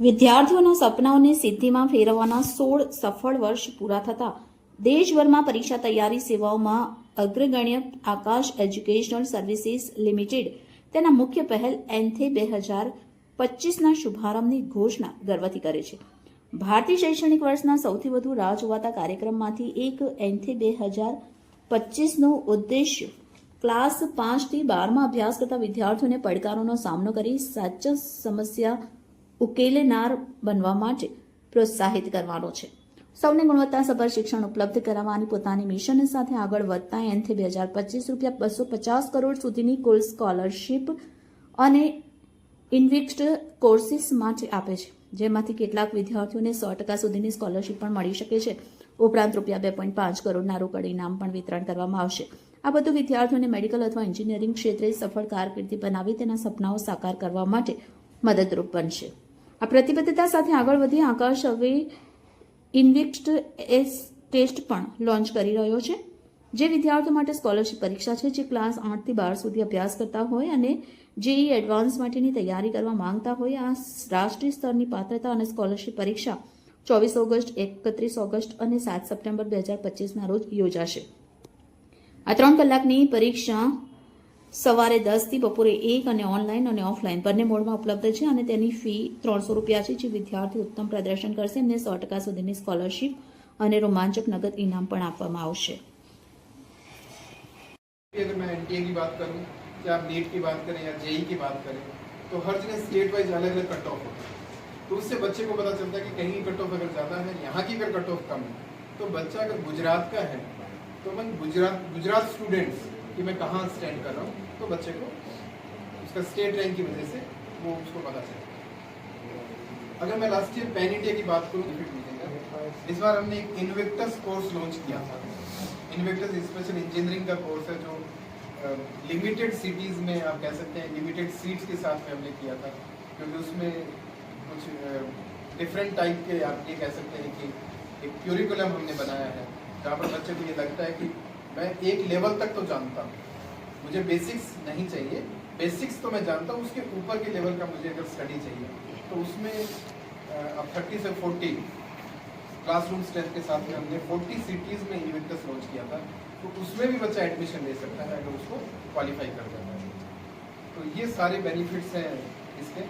વિદ્યાર્થીઓના સપનાઓને સિદ્ધિમાં ફેરવવાના સોળ સફળ વર્ષ પૂરા થતા. દેશભરમાં પરીક્ષા તૈયારી સેવાઓમાં અગ્રગણ્ય આકાશ એજ્યુકેશનલ સર્વિસીસ લિમિટેડ, તેના મુખ્ય પહેલ એન્થે બે હજાર પચીસના શુભારંભની ઘોષણા ગર્વથી કરે છે. ભારતીય શૈક્ષણિક વર્ષના સૌથી વધુ રાહ જોવાતા કાર્યક્રમમાંથી એક એન્થે બે હજાર પચીસનો ઉદ્દેશ્ય ક્લાસ પાંચથી બારમાં અભ્યાસ કરતા વિદ્યાર્થીઓને પડકારોનો સામનો કરી સાચા સમસ્યા ઉકેલનાર બનવા માટે પ્રોત્સાહિત કરવાનો છે. સૌને ગુણવત્તાસભર શિક્ષણ ઉપલબ્ધ કરાવવાની પોતાની મિશન સાથે આગળ વધતા એનથી બે હજાર પચીસ રૂપિયા બસો પચાસ કરોડ સુધીની કુલ સ્કોલરશીપ અને ઇન્વિક્સ્ડ કોર્સિસ માટે આપે છે, જેમાંથી કેટલાક વિદ્યાર્થીઓને સો ટકા સુધીની સ્કોલરશીપ પણ મળી શકે છે. ઉપરાંત રૂપિયા બે પોઈન્ટ પાંચ કરોડના રોકડ ઇનામ પણ વિતરણ કરવામાં આવશે. આ બધું વિદ્યાર્થીઓને મેડિકલ અથવા એન્જિનિયરિંગ ક્ષેત્રે સફળ કારકિર્દી બનાવી તેના સપનાઓ સાકાર કરવા માટે મદદરૂપ બનશે. આ પ્રતિબદ્ધતા સાથે આગળ વધી આકાશ હવે ઇન્વિક્સ્ડ એસ ટેસ્ટ પણ લોન્ચ કરી રહ્યો છે, જે વિદ્યાર્થીઓ માટે સ્કોલરશિપ પરીક્ષા છે, જે ક્લાસ આઠથી બાર સુધી અભ્યાસ કરતા હોય અને જેઈ એડવાન્સ માટેની તૈયારી કરવા માંગતા હોય, આ રાષ્ટ્રીય સ્તરની પાત્રતા અને સ્કોલરશિપ પરીક્ષા ચોવીસ ઓગસ્ટ, એકત્રીસ ઓગસ્ટ અને સાત સપ્ટેમ્બર બે હજાર પચીસના રોજ યોજાશે. આ ત્રણ કલાકની પરીક્ષા સવારે દસથી બપોરે એક અને ઓનલાઈન અને ઓફલાઈન બંને મોડમાં ઉપલબ્ધ છે અને તેની ફી ત્રણસો રૂપિયા છે જે વિદ્યાર્થી ઉત્તમ પ્રદર્શન કરશે એમને સો ટકા સુધીની સ્કોલરશીપ અને રોમાંચક નગદ ઇનામ પણ આપવામાં આવશે अगर मैं एनटीए की बात करूं या आप नीट की बात करें या जेई की बात करें तो हर जगह स्टेट वाइज अलग अलग कट ऑफ होता है तो उससे बच्चे को पता चलता है कि कहीं कट ऑफ अगर ज़्यादा है यहाँ की अगर कट ऑफ कम है तो बच्चा अगर गुजरात का है तो मैं गुजरात गुजरात स्टूडेंट्स कि मैं कहाँ स्टैंड कर रहा हूँ तो बच्चे को उसका स्टेट रैंक की वजह से वो उसको पता चलता है अगर मैं लास्ट ईयर पैन इंडिया की बात करूँ मिलेगा इस बार हमने एक इन्वेक्टस कोर्स लॉन्च किया था। इन्वेक्टस स्पेशल इंजीनियरिंग का कोर्स है जो लिमिटेड सिटीज़ में आप कह सकते हैं लिमिटेड सीट्स के साथ में हमने किया था। क्योंकि उसमें कुछ डिफरेंट टाइप के आप ये कह सकते हैं कि एक क्यूरिकुलम हमने बनाया है। जहाँ पर बच्चे को ये लगता है कि मैं एक लेवल तक तो जानता हूँ। मुझे बेसिक्स नहीं चाहिए। बेसिक्स तो मैं जानता हूँ, उसके ऊपर के लेवल का मुझे अगर स्टडी चाहिए तो उसमें अब थर्टी से फोर्टी क्लासरूम स्ट्रेंथ के साथ में हमने 40 सिटीज़ में इवेंटस लॉन्च किया था तो उसमें भी बच्चा एडमिशन ले सकता है अगर उसको क्वालिफाई कर जाता है। तो ये सारे बेनिफिट्स हैं इसके।